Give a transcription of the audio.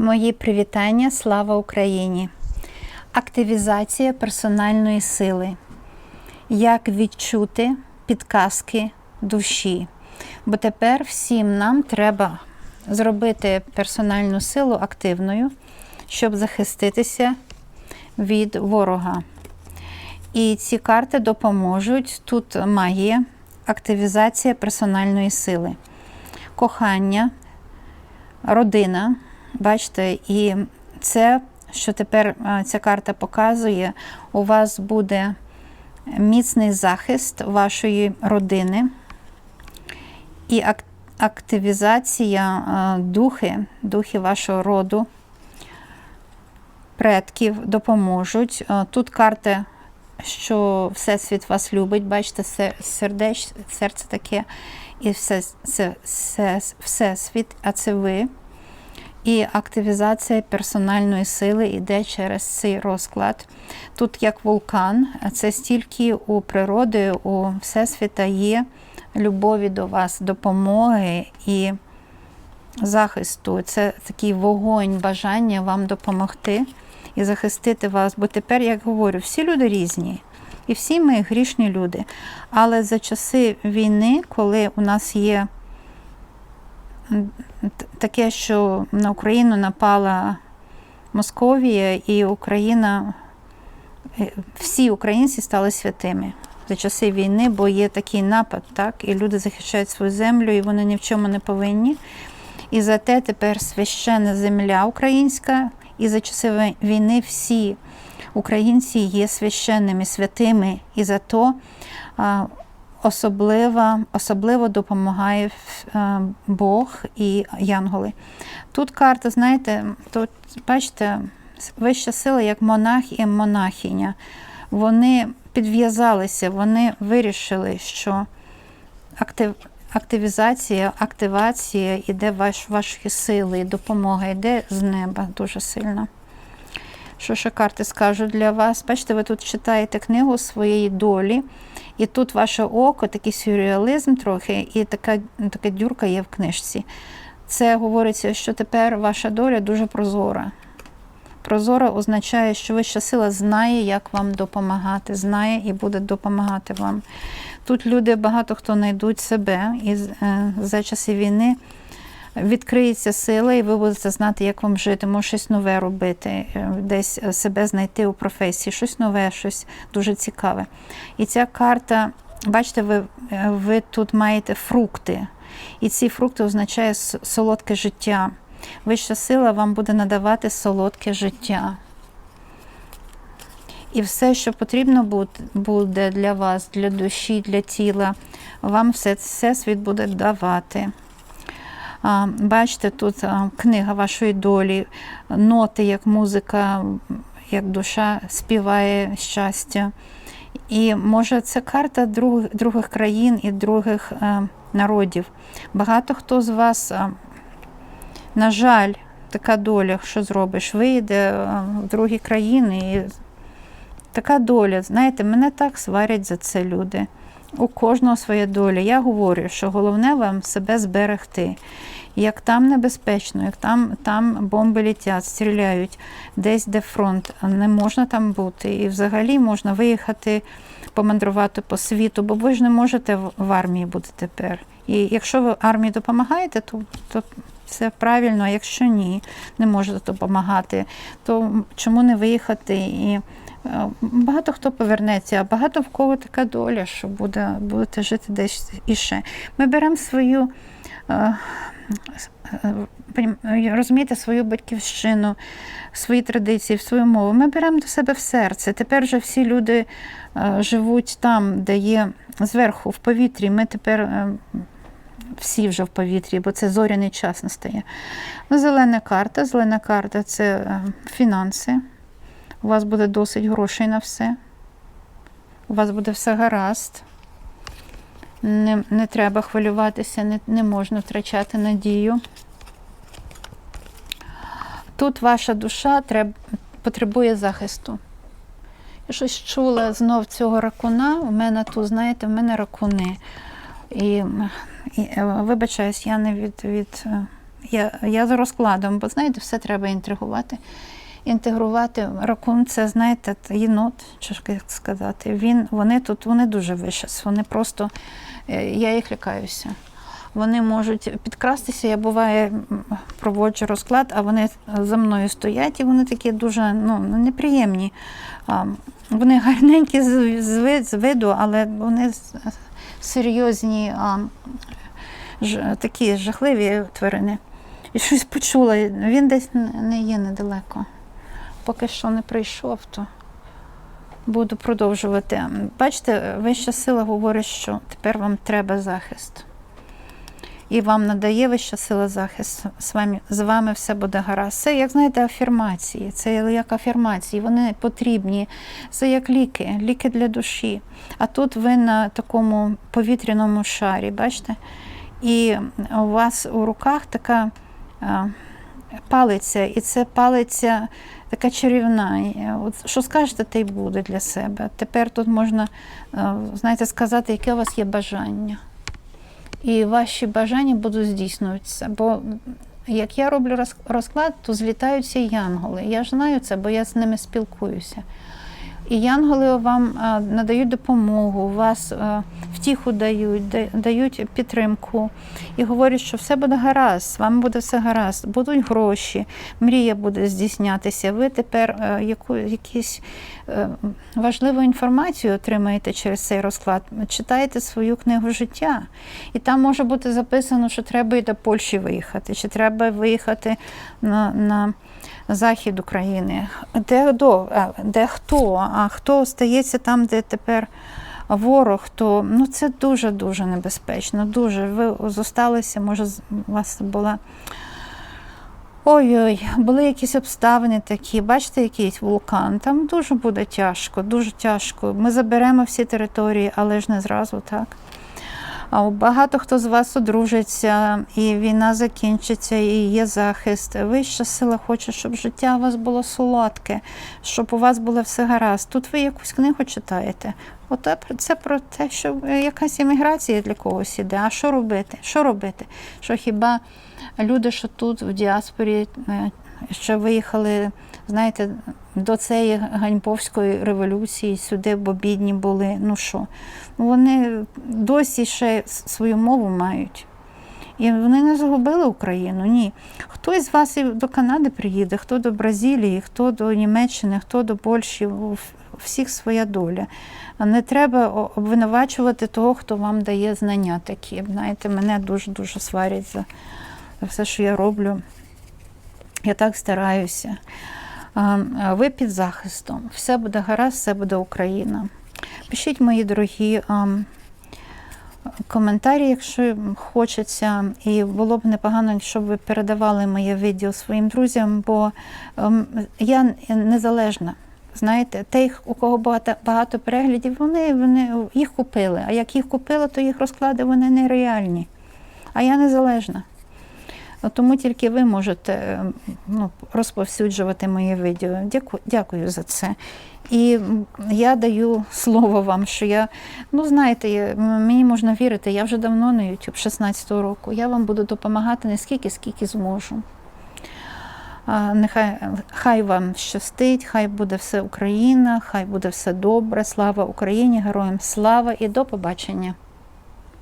Мої привітання, слава Україні! Активізація персональної сили. Як відчути підказки душі? Бо тепер всім нам треба зробити персональну силу активною, щоб захиститися від ворога. І ці карти допоможуть. Тут магія, активізація персональної сили, кохання, родина. Бачите, і це, що тепер ця карта показує, у вас буде міцний захист вашої родини і активізація духи, духи вашого роду, предків допоможуть. Тут карта, що Всесвіт вас любить, бачите, се- сердеч, серце таке, і все, це, все, Всесвіт, а це ви. І активізація персональної сили йде через цей розклад. Тут як вулкан, це стільки у природи, у Всесвіта є любові до вас, допомоги і захисту. Це такий вогонь, бажання вам допомогти і захистити вас. Бо тепер, як говорю, всі люди різні. І всі ми грішні люди. Але за часи війни, коли у нас є таке, що на Україну напала Московія, і Україна, е, всі українці стали святими за часи війни, бо є такий напад, так, і люди захищають свою землю, і вони ні в чому не повинні. І за те тепер священна земля українська, і за часи війни всі українці є священними, святими, і за то а, особливо, допомагає е, Бог і янголи. Тут карта, знаєте, тут, бачите, вища сила як монах і монахиня. Вони підв'язалися, вони вирішили, що актив, активізація, активація іде ваш, вашої сили, допомога йде з неба дуже сильно. Що ще карти скажуть для вас? Бачите, ви тут читаєте книгу своєї долі, і тут ваше око, такий сюрреалізм трохи, і така, така дюрка є в книжці. Це говориться, що тепер ваша доля дуже прозора. Прозора означає, що вища сила знає, як вам допомагати, знає і буде допомагати вам. Тут люди, багато хто знайдуть себе, і е, за часи війни відкриється сила, і ви будете знати, як вам жити, може щось нове робити, е, десь себе знайти у професії, щось нове, щось дуже цікаве. І ця карта, бачите, ви, е, ви тут маєте фрукти. І ці фрукти означає солодке життя. Вища сила вам буде надавати солодке життя. І все, що потрібно буде для вас, для душі, для тіла, вам все, все світ буде давати. Бачите, тут книга вашої долі, ноти, як музика, як душа співає щастя. І може це карта друг, других країн і других е, народів. Багато хто з вас, е, на жаль, така доля, що зробиш, вийде е, в другі країни. І така доля. Знаєте, мене так сварять за це люди. У кожного своя доля. Я говорю, що головне вам себе зберегти. Як там небезпечно, як там, там бомби літять, стріляють, десь де фронт, не можна там бути. І взагалі можна виїхати, помандрувати по світу, бо ви ж не можете в- армії бути тепер. І якщо ви армії допомагаєте, то, то все правильно, а якщо ні, не можете допомагати, то чому не виїхати? І багато хто повернеться, а багато в кого така доля, що буде, будете жити десь іще. Ми беремо свою. е, е, Розумієте, свою батьківщину, свої традиції, свою мову. Ми беремо до себе в серце. Тепер вже всі люди е, живуть там, де є зверху, в повітрі. Ми тепер е, всі вже в повітрі, бо це зоряний час настає. Ну, Зелена карта. Зелена карта це е, фінанси. У вас буде досить грошей на все. У вас буде все гаразд. Не, не треба хвилюватися, не, не можна втрачати надію. Тут ваша душа треб, потребує захисту. Я щось чула знов цього ракуна. У мене тут, знаєте, в мене ракуни. І, і е, вибачаюсь, я не від, від е, я, я за розкладом, бо знаєте, все треба інтригувати. Інтегрувати ракун, це знаєте, єнот, чи як сказати. Він, вони тут вони дуже вищас. Вони просто е, я їх лякаюся. Вони можуть підкрастися. Я буває проводжу розклад, а вони за мною стоять, і вони такі дуже ну, неприємні. Вони гарненькі з, з, ви- з виду, але вони серйозні, такі жахливі тварини. І щось почула. Він десь не є недалеко. Поки що не прийшов, то буду продовжувати. Бачите, вища сила говорить, що тепер вам треба захист. І вам надає вища сила захист. З вами, з вами все буде гаразд. Це, як знаєте, афірмації. Це як афірмації. Вони потрібні. Це як ліки, ліки для душі. А тут ви на такому повітряному шарі, бачите? І у вас у руках така а, палиця, і це палиця така чарівна. Е, От, що скажете, те й буде для себе. Тепер тут можна, е, знаєте, сказати, яке у вас є бажання. І ваші бажання будуть здійснюватися. Бо як я роблю роз- розклад, то злітаються янголи. Я ж знаю це, бо я з ними спілкуюся. І янголи вам надають допомогу, вас втіху дають, дають підтримку і говорять, що все буде гаразд, з вами буде все гаразд, будуть гроші, мрія буде здійснятися. Ви тепер е, яку, якісь е, важливу інформацію отримаєте через цей розклад. Читаєте свою книгу життя, і там може бути записано, що треба і до Польщі виїхати, чи треба виїхати на. на захід України. Де, до, де хто? А хто остається там, де тепер ворог, то ну, це дуже-дуже небезпечно. Дуже. Ви зосталися, може, у вас була. Ой-ой, були якісь обставини такі, бачите, якийсь вулкан. Там дуже буде тяжко, дуже тяжко. Ми заберемо всі території, але ж не зразу так. Багато хто з вас одружиться, і війна закінчиться, і є захист. Вища сила хоче, щоб життя у вас було солодке, щоб у вас було все гаразд. Тут ви якусь книгу читаєте. Оте це про те, що е, якась імміграція для когось іде. А що робити? Що робити? Що хіба люди, що тут в діаспорі, е, що виїхали, знаєте, до цієї ганьбовської революції сюди, бо бідні були. Ну що? Вони досі ще свою мову мають. І вони не загубили Україну. Ні. Хтось з вас і до Канади приїде, хто до Бразилії, хто до Німеччини, хто до Польщі. У всіх своя доля. Не треба обвинувачувати того, хто вам дає знання такі. Знаєте, мене дуже-дуже сварять за все, що я роблю. Я так стараюся. Ви під захистом. Все буде гаразд, все буде Україна. Пишіть, мої дорогі, коментарі, якщо хочеться. І було б непогано, якщо б ви передавали моє відео своїм друзям, бо я незалежна. Знаєте, тих, у кого багато, багато переглядів, вони, вони їх купили. А як їх купили, то їх розклади вони нереальні. А я незалежна. От Тому тільки ви можете е, ну, розповсюджувати моє відео. Дякую, дякую за це. І я даю слово вам, що я, ну знаєте, мені можна вірити, я вже давно на YouTube, 16-го року. Я вам буду допомагати не скільки, скільки зможу. Нехай хай вам щастить, хай буде все Україна, хай буде все добре. Слава Україні, героям слава і до побачення.